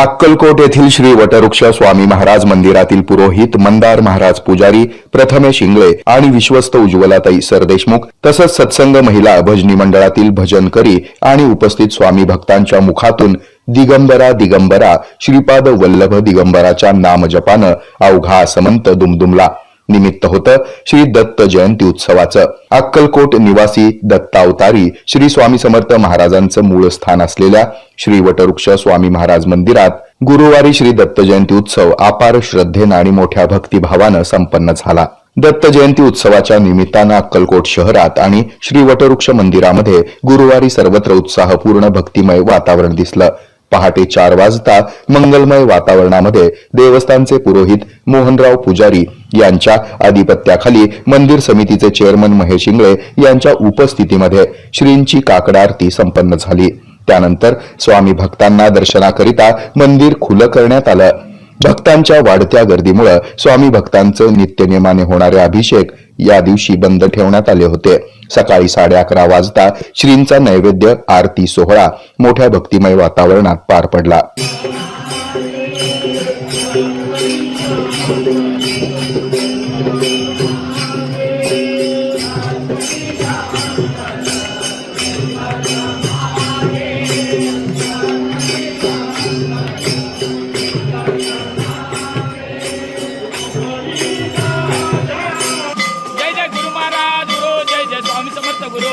अक्कलकोट येथील श्री वटवृक्ष स्वामी महाराज मंदिरातील पुरोहित मंदार महाराज पुजारी प्रथमेश इंगळे आणि विश्वस्त उज्ज्वलाताई सरदेशमुख तसंच सत्संग महिला भजनी मंडळातील भजनकरी आणि उपस्थित स्वामी भक्तांच्या मुखातून दिगंबरा दिगंबरा श्रीपाद वल्लभ दिगंबराच्या नामजपानं अवघा समंत दुमदुमला. निमित्त होतं श्री दत्त जयंती उत्सवाचं. अक्कलकोट निवासी दत्तावतारी श्री स्वामी समर्थ महाराजांचं मूळ स्थान असलेल्या श्री वटवृक्ष स्वामी महाराज मंदिरात गुरुवारी श्री दत्त जयंती उत्सव अपार श्रद्धेनं आणि मोठ्या भक्तिभावानं संपन्न झाला. दत्त जयंती उत्सवाच्या निमित्तानं अक्कलकोट शहरात आणि श्री वटवृक्ष मंदिरामध्ये गुरुवारी सर्वत्र उत्साहपूर्ण भक्तिमय वातावरण दिसलं. पहाटे चार वाजता मंगलमय वातावरणामध्ये देवस्थानचे पुरोहित मोहनराव पुजारी यांच्या आधिपत्याखाली मंदिर समितीचे चेअरमन महेश इंगळे यांच्या उपस्थितीमध्ये श्रींची काकड आरती संपन्न झाली. त्यानंतर स्वामी भक्तांना दर्शनाकरिता मंदिर खुलं करण्यात आलं. भक्तांच्या वाढत्या गर्दीमुळे स्वामी भक्तांचं नित्यनियमाने होणारे अभिषेक या दिवशी बंद ठेवण्यात आले होते. सकाळी साडे अकरा वाजता श्रींचा नैवेद्य आरती सोहळा मोठ्या भक्तिमय वातावरणात पार पडला. गुरु।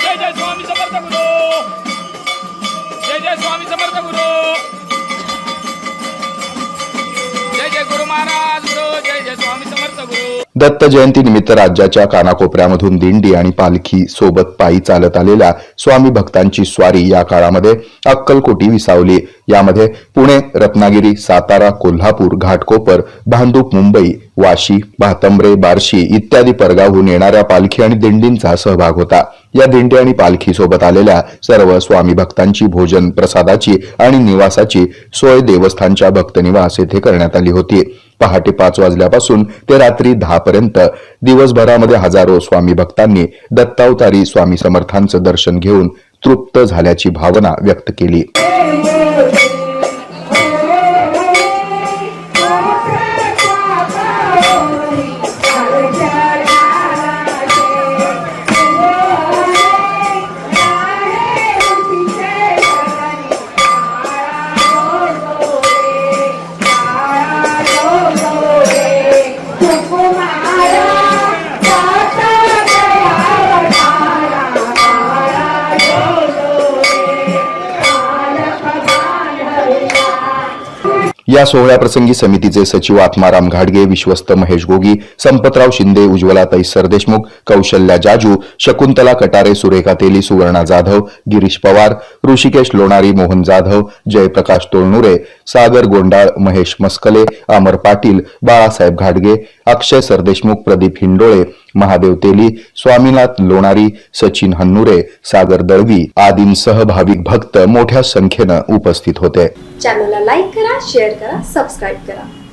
जय जय स्वामी समर्थ गुरु। जय जय स्वामी समर्थ गुरु। जय जय गुरु महाराज गुरु जय जय स्वामी समर्थ गुरु। दत्त जयंती निमित्त राज्याच्या कानाकोपऱ्यामधून दिंडी आणि पालखी सोबत पायी चालत आलेल्या स्वामी भक्तांची स्वारी या काळामध्ये अक्कलकोटी विसावली. यामध्ये पुणे रत्नागिरी सातारा कोल्हापूर घाटकोपर भांडूप मुंबई वाशी भातंब्रे बार्शी इत्यादी परगावहून येणाऱ्या पालखी आणि दिंडींचा सहभाग होता. या दिंडी आणि पालखी सोबत आलेल्या सर्व स्वामी भक्तांची भोजन प्रसादाची आणि निवासाची सोय देवस्थानच्या भक्तनिवास येथे करण्यात आली होती. पहाटे पाच वाजल्यापासून ते रात्री दहा पर्यंत दिवसभरामध्ये हजारो स्वामी भक्तांनी दत्तावतारी स्वामी समर्थांचं दर्शन घेऊन तृप्त झाल्याची भावना व्यक्त केली. या सोहळ्याप्रसंगी समितीचे सचिव आत्माराम घाडगे विश्वस्त महेश गोगी संपतराव शिंदे उज्ज्वलाताई सरदेशमुख कौशल्या जाजू शकुंतला कटारे सुरेखा तेली सुवर्णा जाधव गिरीश पवार ऋषिकेश लोणारी मोहन जाधव जयप्रकाश तोळनुरे सागर गोंडाळ महेश मस्कले अमर पाटील बाळासाहेब घाडगे अक्षय सरदेशमुख प्रदीप हिंडोळे महादेव तेली स्वामीनाथ लोणारी सचिन हन्नुरे सागर दळवी आदींसह भाविक भक्त मोठ्या संख्येनं उपस्थित होते. चॅनलला लाईक करा शेअर करा सबस्क्राईब करा.